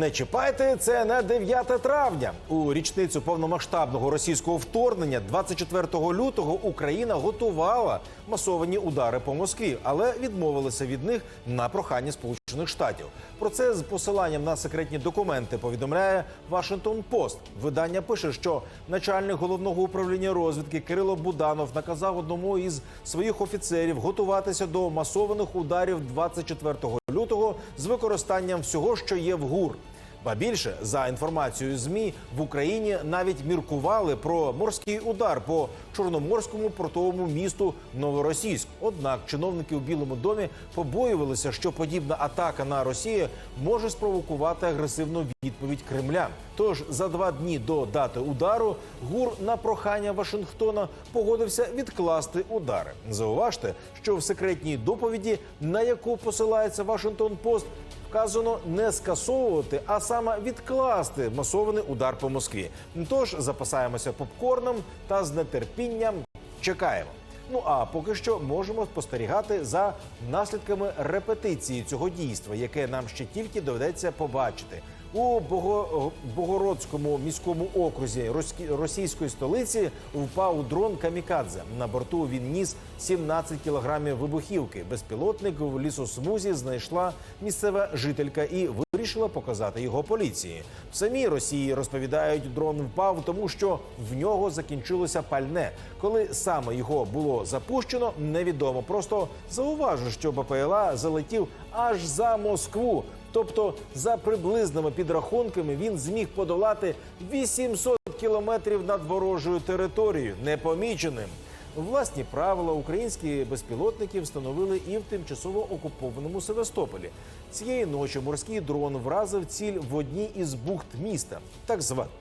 Не чіпайте це на 9 травня. У річницю повномасштабного російського вторгнення 24 лютого Україна готувала масовані удари по Москві, але відмовилася від них на прохання Сполучених Штатів. Про це з посиланням на секретні документи повідомляє Вашингтон Пост. Видання пише, що начальник головного управління розвідки Кирило Буданов наказав одному із своїх офіцерів готуватися до масованих ударів 24 лютого з використанням всього, що є в ГУР. Ба більше за інформацією змі в Україні навіть міркували про морський удар по чорноморському портовому місту Новоросійськ. Однак чиновники у Білому домі побоювалися, що подібна атака на Росію може спровокувати агресивну відповідь Кремля. Тож за два дні до дати удару ГУР на прохання Вашингтона погодився відкласти удари. Зауважте, що в секретній доповіді, на яку посилається Вашингтон Пост, вказано не скасовувати, а саме відкласти масований удар по Москві. Тож запасаємося попкорном та з нетерпінням чекаємо. Ну а поки що можемо спостерігати за наслідками репетиції цього дійства, яке нам ще тільки доведеться побачити. У Бого... Богородському міському окрузі російської столиці впав дрон Камікадзе. На борту він ніс 17 кілограмів вибухівки. Безпілотник в лісосмузі знайшла місцева жителька і вирішила показати його поліції. В самій Росії розповідають, дрон впав, тому що в нього закінчилося пальне. Коли саме його було запущено, невідомо. Просто зауважу, що БПЛА залетів аж за Москву. Тобто, за приблизними підрахунками, він зміг подолати 800 кілометрів над ворожою територією непоміченим. Власні правила українські безпілотники встановили і в тимчасово окупованому Севастополі. Цієї ночі морський дрон вразив ціль в одній із бухт міста, так званий.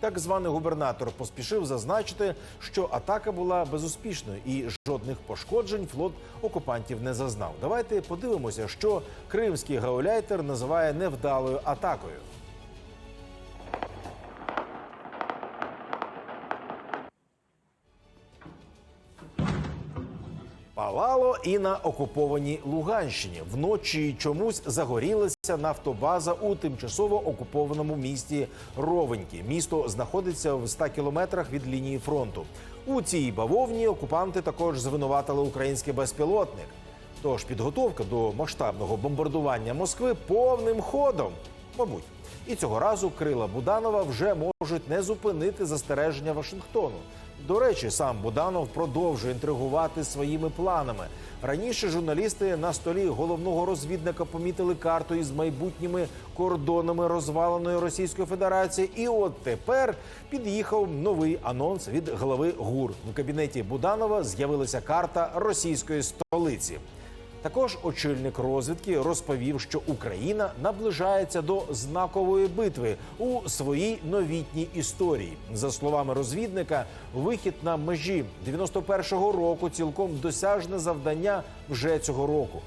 Так званий губернатор поспішив зазначити, що атака була безуспішною і жодних пошкоджень флот окупантів не зазнав. Давайте подивимося, що кримський гауляйтер називає невдалою атакою. Палало і на окупованій Луганщині. Вночі чомусь загорілася нафтобаза у тимчасово окупованому місті Ровеньки. Місто знаходиться в 100 кілометрах від лінії фронту. У цій бавовні окупанти також звинуватили український безпілотник. Тож підготовка до масштабного бомбардування Москви повним ходом, мабуть. І цього разу крила Буданова вже можуть не зупинити застереження Вашингтону. До речі, сам Буданов продовжує інтригувати своїми планами. Раніше журналісти на столі головного розвідника помітили карту із майбутніми кордонами розваленої Російської Федерації. І от тепер під'їхав новий анонс від глави ГУР. У кабінеті Буданова з'явилася карта російської столиці. Також очільник розвідки розповів, що Україна наближається до знакової битви у своїй новітній історії. За словами розвідника, вихід на межі 91-го року цілком досяжне завдання вже цього року.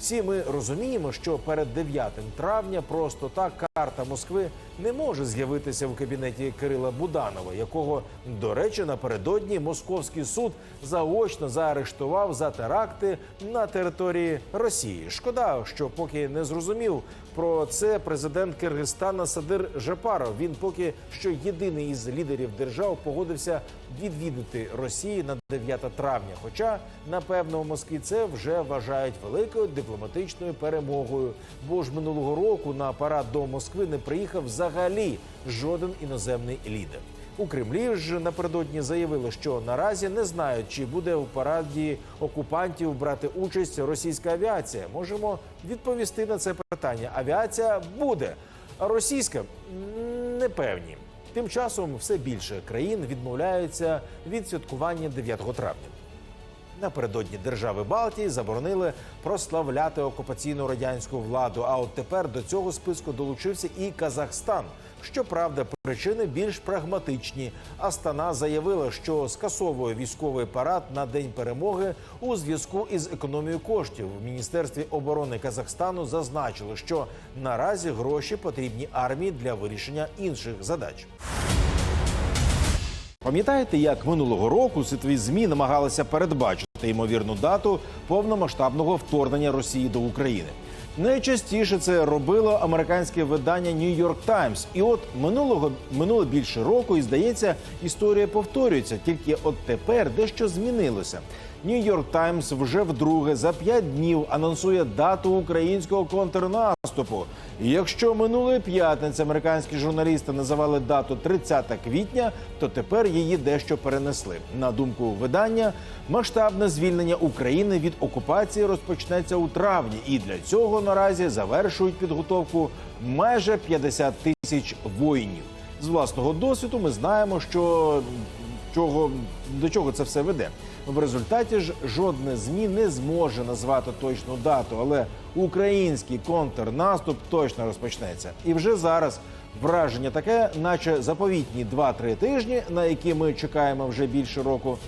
Всі ми розуміємо, що перед 9 травня просто так карта Москви не може з'явитися в кабінеті Кирила Буданова, якого, до речі, напередодні московський суд заочно заарештував за теракти на території Росії. Шкода, що поки не зрозумів про це президент Киргизстана Садир Жапаров. Він поки що єдиний із лідерів держав погодився відвідати Росії на 9 травня. Хоча, напевно, у Москві це вже вважають великою дипломатичною перемогою. Бо ж минулого року на парад до Москви не приїхав взагалі жоден іноземний лідер. У Кремлі ж напередодні заявили, що наразі не знають, чи буде в параді окупантів брати участь російська авіація. Можемо відповісти на це питання. Авіація буде, а російська не певні. Тим часом все більше країн відмовляються від святкування 9 травня. Напередодні держави Балтії заборонили прославляти окупаційну радянську владу. А от тепер до цього списку долучився і Казахстан. Щоправда, причини більш прагматичні. Астана заявила, що скасовує військовий парад на день перемоги у зв'язку із економією коштів. В міністерстві оборони Казахстану зазначили, що наразі гроші потрібні армії для вирішення інших задач. Пам'ятаєте, як минулого року світові змі намагалися передбачити ймовірну дату повномасштабного вторгнення Росії до України? Найчастіше це робило американське видання New York Times. І от минулого минуло більше року, і здається, історія повторюється. Тільки от тепер дещо змінилося. York Times вже вдруге за п'ять днів анонсує дату українського контрнаступу. І якщо минулої п'ятниці американські журналісти називали дату 30 квітня, то тепер її дещо перенесли. На думку видання, масштабне звільнення України від окупації розпочнеться у травні, і для цього наразі завершують підготовку майже 50 тисяч воїнів. З власного досвіду ми знаємо, що чого до чого це все веде. В результаті ж жодне змі не зможе назвати точну дату, але український контрнаступ точно розпочнеться. І вже зараз враження таке, наче заповітні 2-3 тижні, на які ми чекаємо вже більше року,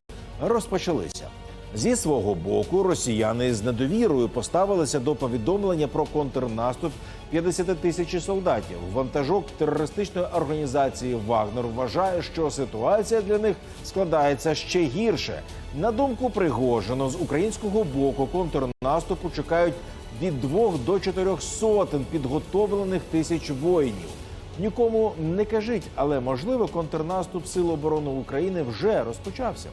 розпочалися. Зі свого боку, росіяни з недовірою поставилися до повідомлення про контрнаступ 50 тисяч солдатів. Вантажок терористичної організації Вагнер вважає, що ситуація для них складається ще гірше. На думку Пригожина, з українського боку контрнаступу чекають від двох до чотирьох сотень підготовлених тисяч воїнів. Нікому не кажіть, але можливо контрнаступ Сил оборони України вже розпочався.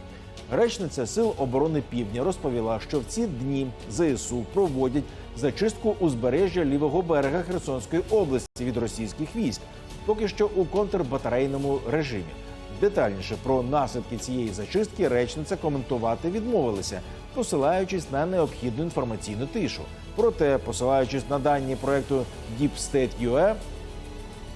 Речниця Сил оборони Півдня розповіла, що в ці дні ЗСУ проводять зачистку узбережжя лівого берега Херсонської області від російських військ, поки що у контрбатарейному режимі. Детальніше про наслідки цієї зачистки речниця коментувати відмовилася, посилаючись на необхідну інформаційну тишу. Проте, посилаючись на дані проекту Deep State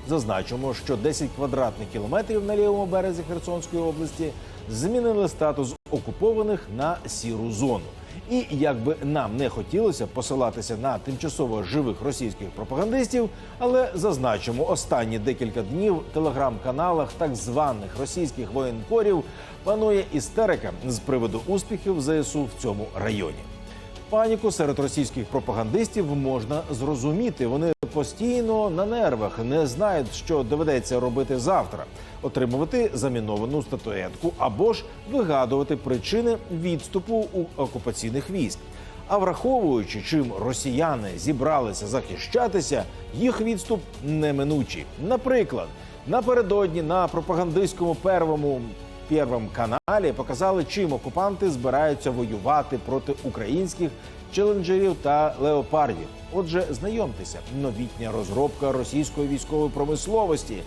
Зазначимо, що 10 квадратних кілометрів на лівому березі Херсонської області змінили статус окупованих на сіру зону. І як би нам не хотілося посилатися на тимчасово живих російських пропагандистів, але зазначимо, останні декілька днів телеграм-каналах так званих російських воєнкорів панує істерика з приводу успіхів ЗСУ в цьому районі. Паніку серед російських пропагандистів можна зрозуміти. Вони постійно на нервах не знають, що доведеться робити завтра: отримувати заміновану статуетку або ж вигадувати причини відступу у окупаційних військ. А враховуючи, чим росіяни зібралися захищатися, їх відступ неминучий. Наприклад, напередодні на пропагандистському первому Первому каналі показали, чим окупанти збираються воювати проти українських челенджерів та леопардів. Отже, знайомтеся, новітня розробка російської військової промисловості,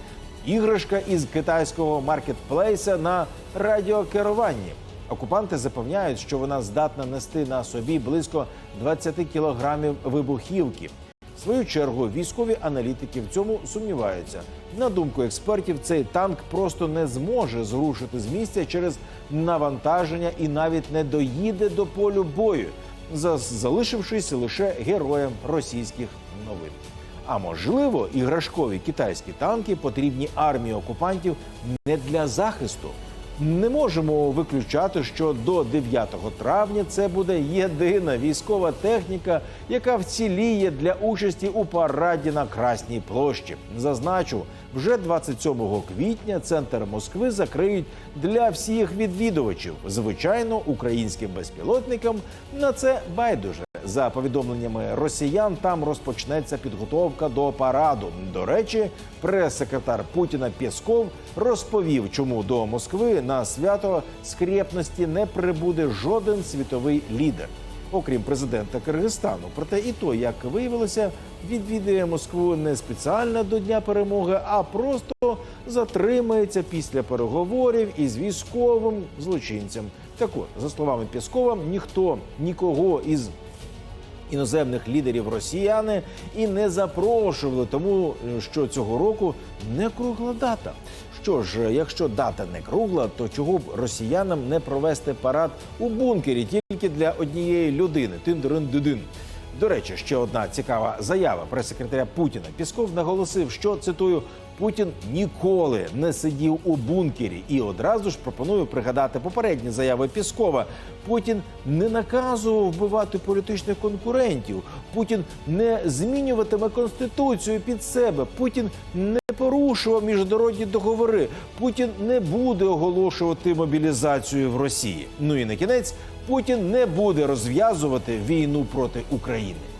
іграшка із китайського маркетплейса на радіокеруванні. Окупанти запевняють, що вона здатна нести на собі близько 20 кілограмів вибухівки. Свою чергу військові аналітики в цьому сумніваються. На думку експертів, цей танк просто не зможе зрушити з місця через навантаження і навіть не доїде до полю бою, за- залишившись лише героєм російських новин. А можливо, іграшкові китайські танки потрібні армії окупантів не для захисту. Не можемо виключати, що до 9 травня це буде єдина військова техніка, яка вціліє для участі у параді на Красній площі. Зазначу, вже 27 квітня центр Москви закриють для всіх відвідувачів. Звичайно, українським безпілотникам на це байдуже. За повідомленнями росіян, там розпочнеться підготовка до параду. До речі, прес-секретар Путіна Пєсков розповів, чому до Москви на свято скрєпності не прибуде жоден світовий лідер, окрім президента Киргизстану. Проте і то, як виявилося, відвідує Москву не спеціально до Дня перемоги, а просто затримається після переговорів із військовим злочинцем. Так от, за словами Пєскова, ніхто нікого із іноземних лідерів росіяни і не запрошували, тому що цього року не кругла дата. Що ж, якщо дата не кругла, то чого б росіянам не провести парад у бункері тільки для однієї людини? Тин-дин-дидин. До речі, ще одна цікава заява прес-секретаря Путіна. Пісков наголосив, що цитую. Путін ніколи не сидів у бункері і одразу ж пропоную пригадати попередні заяви Піскова. Путін не наказував вбивати політичних конкурентів. Путін не змінюватиме конституцію під себе. Путін не порушував міжнародні договори. Путін не буде оголошувати мобілізацію в Росії. Ну і на кінець Путін не буде розв'язувати війну проти України.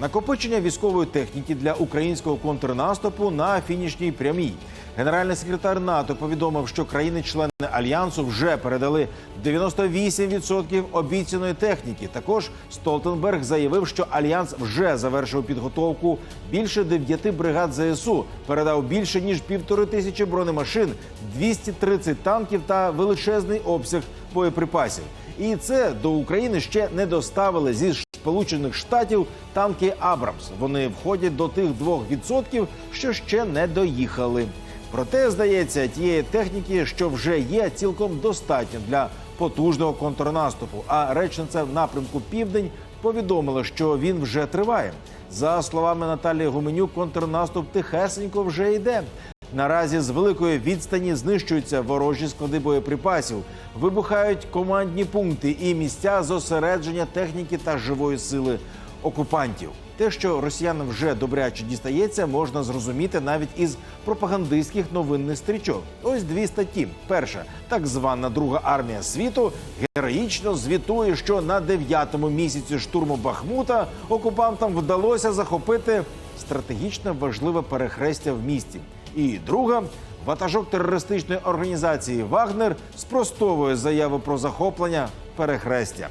Накопичення військової техніки для українського контрнаступу на фінішній прямій. Генеральний секретар НАТО повідомив, що країни-члени альянсу вже передали 98% обіцяної техніки. Також Столтенберг заявив, що альянс вже завершив підготовку більше дев'яти бригад ЗСУ, передав більше ніж півтори тисячі бронемашин, 230 танків та величезний обсяг боєприпасів. І це до України ще не доставили зі Сполучених Штатів танки Абрамс. Вони входять до тих 2%, що ще не доїхали. Проте, здається, тієї техніки, що вже є, цілком достатньо для потужного контрнаступу. А речниця в напрямку Південь повідомила, що він вже триває. За словами Наталії Гуменюк, контрнаступ тихесенько вже йде. Наразі з великої відстані знищуються ворожі склади боєприпасів, вибухають командні пункти і місця зосередження техніки та живої сили окупантів. Те, що росіянам вже добряче дістається, можна зрозуміти навіть із пропагандистських новинних стрічок. Ось дві статті. Перша так звана Друга армія світу героїчно звітує, що на дев'ятому місяці штурму Бахмута окупантам вдалося захопити стратегічно важливе перехрестя в місті. І друга ватажок терористичної організації Вагнер спростовує заяву про захоплення перехрестя.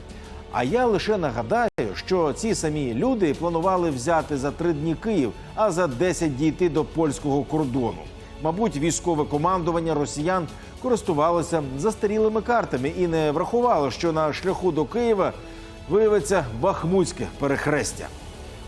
А я лише нагадаю, що ці самі люди планували взяти за три дні Київ, а за 10 дійти до польського кордону. Мабуть, військове командування росіян користувалося застарілими картами і не врахувало, що на шляху до Києва виявиться бахмутське перехрестя.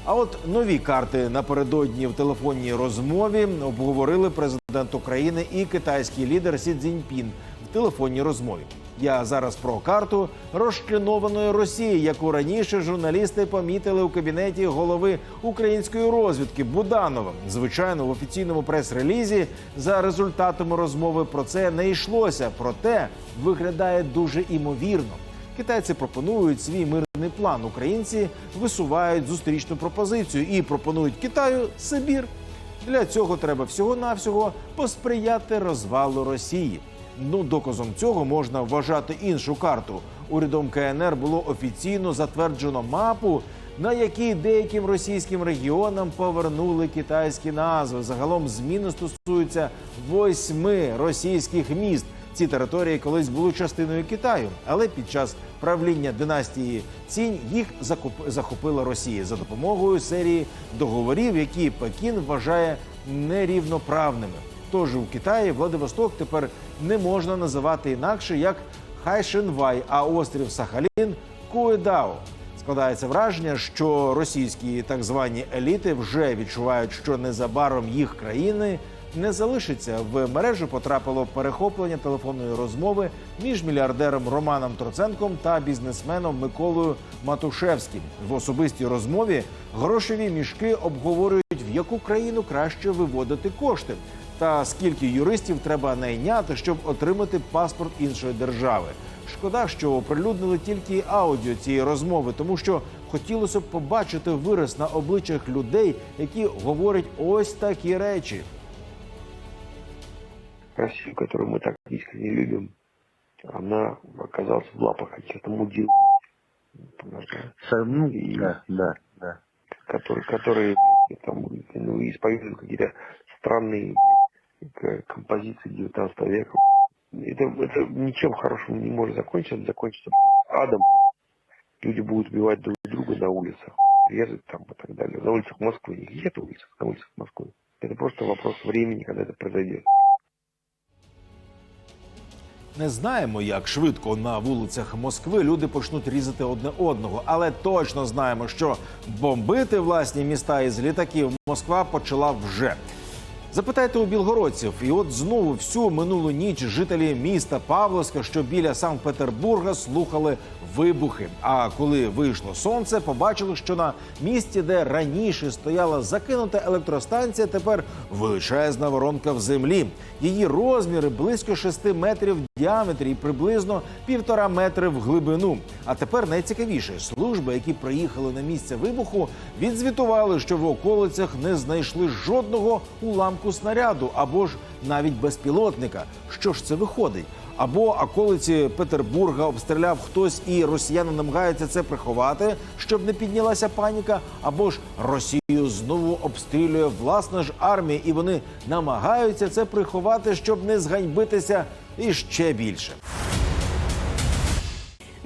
А от нові карти напередодні в телефонній розмові обговорили президент України і китайський лідер Сі Цзіньпін в телефонній розмові. Я зараз про карту розчленованої Росії, яку раніше журналісти помітили у кабінеті голови української розвідки Буданова. Звичайно, в офіційному прес-релізі за результатами розмови про це не йшлося. Проте виглядає дуже імовірно. Китайці пропонують свій мирний план. Українці висувають зустрічну пропозицію і пропонують Китаю Сибір. Для цього треба всього-навсього посприяти розвалу Росії. Ну, доказом цього можна вважати іншу карту. Урядом КНР було офіційно затверджено мапу, на якій деяким російським регіонам повернули китайські назви. Загалом зміни стосуються восьми російських міст. Ці території колись були частиною Китаю, але під час правління династії Цінь їх захопила Росія за допомогою серії договорів, які Пекін вважає нерівноправними. Тож у Китаї Владивосток тепер не можна називати інакше як Хайшенвай, а острів Сахалін Куедао. Складається враження, що російські так звані еліти вже відчувають, що незабаром їх країни не залишиться. В мережу потрапило перехоплення телефонної розмови між мільярдером Романом Троценком та бізнесменом Миколою Матушевським. В особистій розмові грошові мішки обговорюють, в яку країну краще виводити кошти, та скільки юристів треба найняти, щоб отримати паспорт іншої держави. Шкода, що оприлюднили тільки аудіо цієї розмови, тому що хотілося б побачити вираз на обличчях людей, які говорять ось такі речі. Россию, которую мы так искренне любим, она оказалась в лапах каких-то мудил, Ну, И- да, да, да. которые, которые там, ну, исповедуют какие-то странные композиции 19 века. Это, это ничем хорошим не может закончиться, это закончится адом. Люди будут убивать друг друга на улицах, резать там и так далее. На улицах Москвы, не где-то улицах, на улицах Москвы. Это просто вопрос времени, когда это произойдет. Не знаємо, як швидко на вулицях Москви люди почнуть різати одне одного, але точно знаємо, що бомбити власні міста із літаків Москва почала вже. Запитайте у білгородців, і от знову всю минулу ніч жителі міста Павловська, що біля Санкт-Петербурга, слухали вибухи. А коли вийшло сонце, побачили, що на місці, де раніше стояла закинута електростанція, тепер величезна воронка в землі. Її розміри близько 6 метрів в діаметрі і приблизно півтора метри в глибину. А тепер найцікавіше служби, які приїхали на місце вибуху, відзвітували, що в околицях не знайшли жодного уламку снаряду або ж навіть безпілотника. Що ж це виходить? або околиці Петербурга обстріляв хтось, і росіяни намагаються це приховати, щоб не піднялася паніка, або ж Росію знову обстрілює власна ж армія, і вони намагаються це приховати, щоб не зганьбитися і ще більше.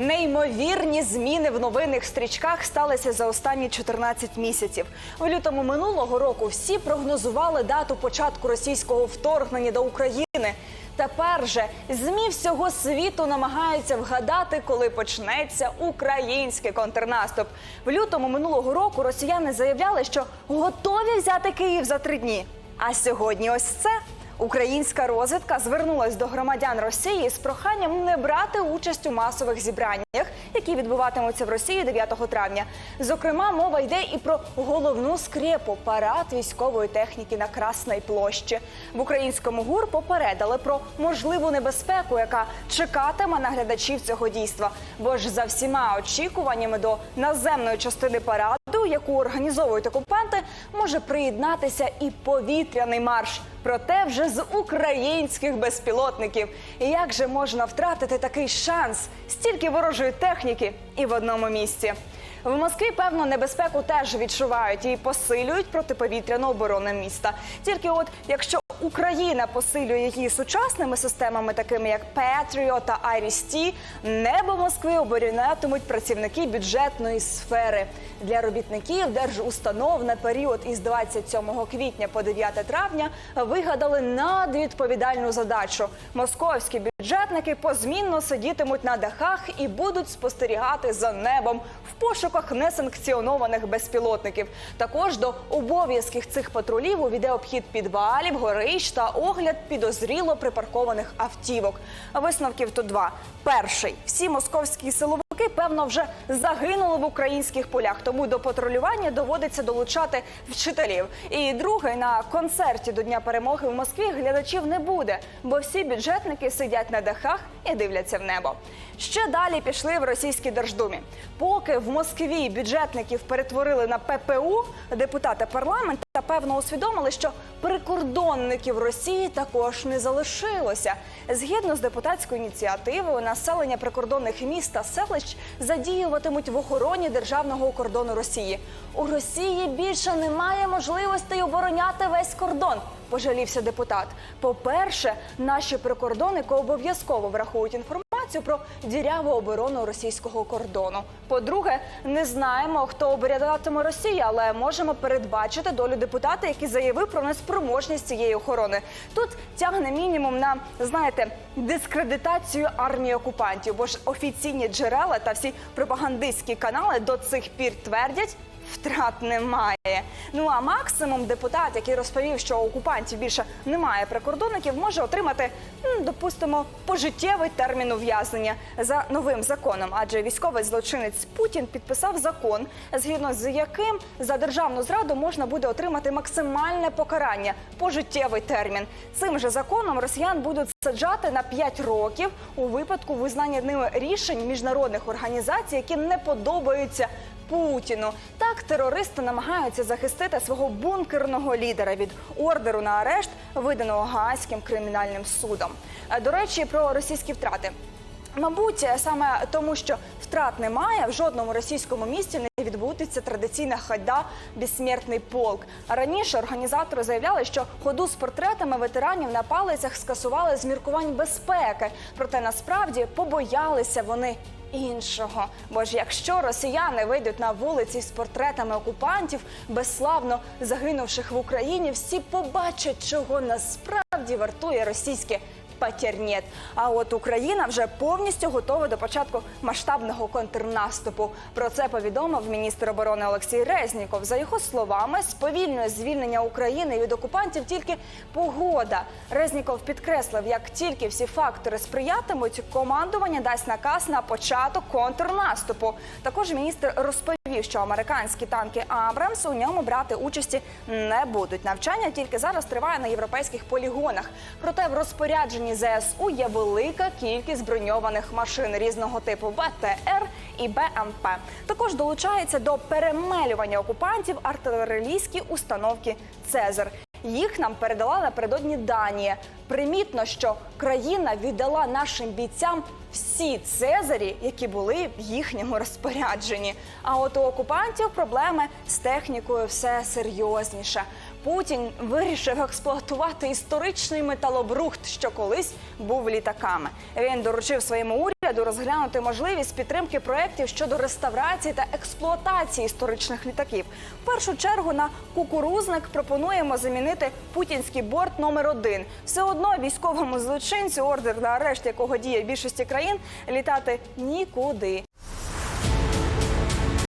Неймовірні зміни в новинних стрічках сталися за останні 14 місяців. У лютому минулого року всі прогнозували дату початку російського вторгнення до України. Тепер же змі всього світу намагаються вгадати, коли почнеться український контрнаступ. В лютому минулого року росіяни заявляли, що готові взяти Київ за три дні. А сьогодні ось це. Українська розвідка звернулась до громадян Росії з проханням не брати участь у масових зібраннях, які відбуватимуться в Росії 9 травня. Зокрема, мова йде і про головну скрепу парад військової техніки на Красній площі. В українському гур попередили про можливу небезпеку, яка чекатиме на глядачів цього дійства. Бо ж за всіма очікуваннями до наземної частини параду, яку організовують окупанти, може приєднатися і повітряний марш. Проте вже з українських безпілотників. І як же можна втратити такий шанс? Стільки ворожої техніки і в одному місці. В Москві певну небезпеку теж відчувають і посилюють протиповітряну оборону міста. Тільки от якщо Україна посилює її сучасними системами, такими як Patriot та Iris-T, небо Москви оборонятимуть працівники бюджетної сфери. Для робітників держустанов на період із 27 квітня по 9 травня вигадали надвідповідальну задачу. Московські бюджетники позмінно сидітимуть на дахах і будуть спостерігати за небом в пошуках несанкціонованих безпілотників. Також до обов'язків цих патрулів увійде обхід підвалів, горищ та огляд підозріло припаркованих автівок. Висновків тут два: перший всі московські силовики. Певно, вже загинули в українських полях, тому до патрулювання доводиться долучати вчителів. І другий на концерті до Дня перемоги в Москві глядачів не буде, бо всі бюджетники сидять на дахах і дивляться в небо. Ще далі пішли в російській держдумі. Поки в Москві бюджетників перетворили на ППУ, депутати парламенту та певно усвідомили, що прикордонників Росії також не залишилося. Згідно з депутатською ініціативою, населення прикордонних міст та селищ задіюватимуть в охороні державного кордону Росії. У Росії більше немає можливостей обороняти весь кордон. Пожалівся депутат. По-перше, наші прикордонники обов'язково врахують інформацію про діряву оборону російського кордону. По-друге, не знаємо, хто оборядатиме Росію, але можемо передбачити долю депутата, який заявив про неспроможність цієї охорони. Тут тягне мінімум на знаєте дискредитацію армії окупантів, бо ж офіційні джерела та всі пропагандистські канали до цих пір твердять. Втрат немає. Ну а максимум депутат, який розповів, що окупантів більше немає прикордонників, може отримати, допустимо, пожиттєвий термін ув'язнення за новим законом. Адже військовий злочинець Путін підписав закон, згідно з яким за державну зраду можна буде отримати максимальне покарання пожиттєвий термін. Цим же законом росіян будуть саджати на 5 років у випадку визнання ними рішень міжнародних організацій, які не подобаються. Путіну так терористи намагаються захистити свого бункерного лідера від ордеру на арешт, виданого Гаазьким кримінальним судом. Е, До речі, про російські втрати. Мабуть, саме тому, що втрат немає, в жодному російському місті не відбудеться традиційна хода «Безсмертний полк. Раніше організатори заявляли, що ходу з портретами ветеранів на палицях скасували з міркувань безпеки. Проте насправді побоялися вони іншого. Бо ж якщо росіяни вийдуть на вулиці з портретами окупантів, безславно загинувших в Україні, всі побачать, чого насправді вартує російське патернєт. А от Україна вже повністю готова до початку масштабного контрнаступу. Про це повідомив міністр оборони Олексій Резніков. За його словами, сповільнює звільнення України від окупантів тільки погода. Резніков підкреслив, як тільки всі фактори сприятимуть, командування дасть наказ на початок контрнаступу. Також міністр розповів, що американські танки Абрамс у ньому брати участі не будуть. Навчання тільки зараз триває на європейських полігонах. Проте в розпорядженні ЗСУ є велика кількість броньованих машин різного типу БТР і БМП. Також долучається до перемелювання окупантів артилерійські установки Цезар. Їх нам передала напередодні Данія. Примітно, що країна віддала нашим бійцям всі цезарі, які були в їхньому розпорядженні. А от у окупантів проблеми з технікою все серйозніше. Путін вирішив експлуатувати історичний металобрухт, що колись був літаками. Він доручив своєму уряду розглянути можливість підтримки проєктів щодо реставрації та експлуатації історичних літаків. В першу чергу на кукурузник пропонуємо замінити путінський борт номер один. Все одно військовому злочинцю, ордер на арешт якого діє в більшості країн, літати нікуди.